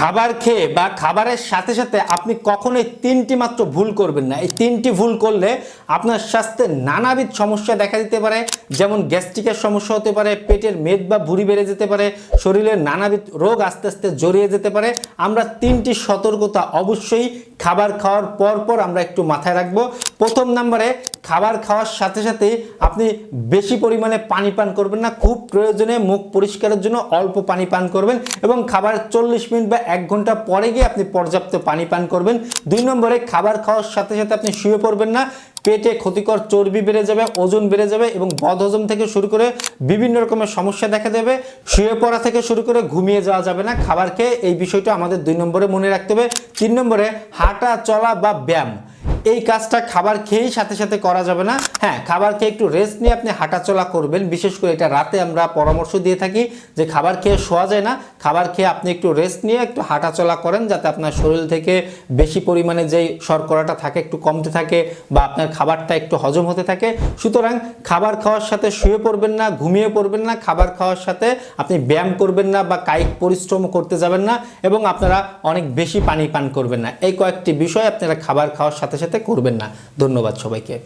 খাবার খেয়ে বা খাবারের সাথে সাথে আপনি কখনোই তিনটি মাত্র ভুল করবেন না। এই তিনটি ভুল করলে আপনার স্বাস্থ্যে নানাবিধ সমস্যা দেখা দিতে পারে, যেমন গ্যাস্ট্রিকের সমস্যা হতে পারে, পেটের মেদ বা ভুঁড়ি বেড়ে যেতে পারে শরীরের নানাবিধ রোগ আস্তে আস্তে জড়িয়ে যেতে পারে। আমরা তিনটি সতর্কতা অবশ্যই খাবার খাওয়ার পর পর আমরা একটু মাথায় রাখব। প্রথম নম্বরে খাবার খাওয়ার সাথে সাথে আপনি বেশি পরিমাণে পানি পান করবেন না, খুব প্রয়োজনে মুখ পরিষ্কারের জন্য অল্প পানি পান করবেন এবং খাবার চল্লিশ মিনিট বা এক ঘণ্টা পরে গিয়ে আপনি পর্যাপ্ত পানি পান করবেন। দুই নম্বরে খাবার খাওয়ার সাথে সাথে আপনি শুয়ে পড়বেন না, পেটে ক্ষতিকর চর্বি বেড়ে যাবে, ওজন বেড়ে যাবে এবং বদহজম থেকে শুরু করে বিভিন্ন রকমের সমস্যা দেখা দেবে। শুয়ে পড়া থেকে শুরু করে ঘুমিয়ে যাওয়া যাবে না, খাবার খেয়ে এই বিষয়টা আমাদের দুই নম্বরে মনে রাখতে হবে। তিন নম্বরে হাঁটা, চলা বা ব্যায়াম। এই কাজটা খাবার খেয়েই সাথে সাথে করা যাবে না। হ্যাঁ খাবার খেয়ে একটু রেস্ট নিয়ে আপনি হাঁটাচলা করবেন। বিশেষ করে এটা রাতে আমরা পরামর্শ দিয়ে থাকি যে খাবার খেয়ে শোয়া যায় না। খাবার খেয়ে আপনি একটু রেস্ট নিয়ে একটু হাঁটাচলা করেন যাতে আপনার শরীর থেকে বেশি পরিমাণে যেই শর্করাটা থাকে একটু কমতে থাকে বা আপনার খাবারটা একটু হজম হতে থাকে। সুতরাং খাবার খাওয়ার সাথে শুয়ে পড়বেন না, ঘুমিয়ে পড়বেন না। খাবার খাওয়ার সাথে আপনি ব্যায়াম করবেন না বা কায়িক পরিশ্রম করতে যাবেন না এবং আপনারা অনেক বেশি পানি পান করবেন না। এই কয়েকটি বিষয় আপনারা খাবার খাওয়ার সাথে সাথে করবেন না। ধন্যবাদ সবাইকে।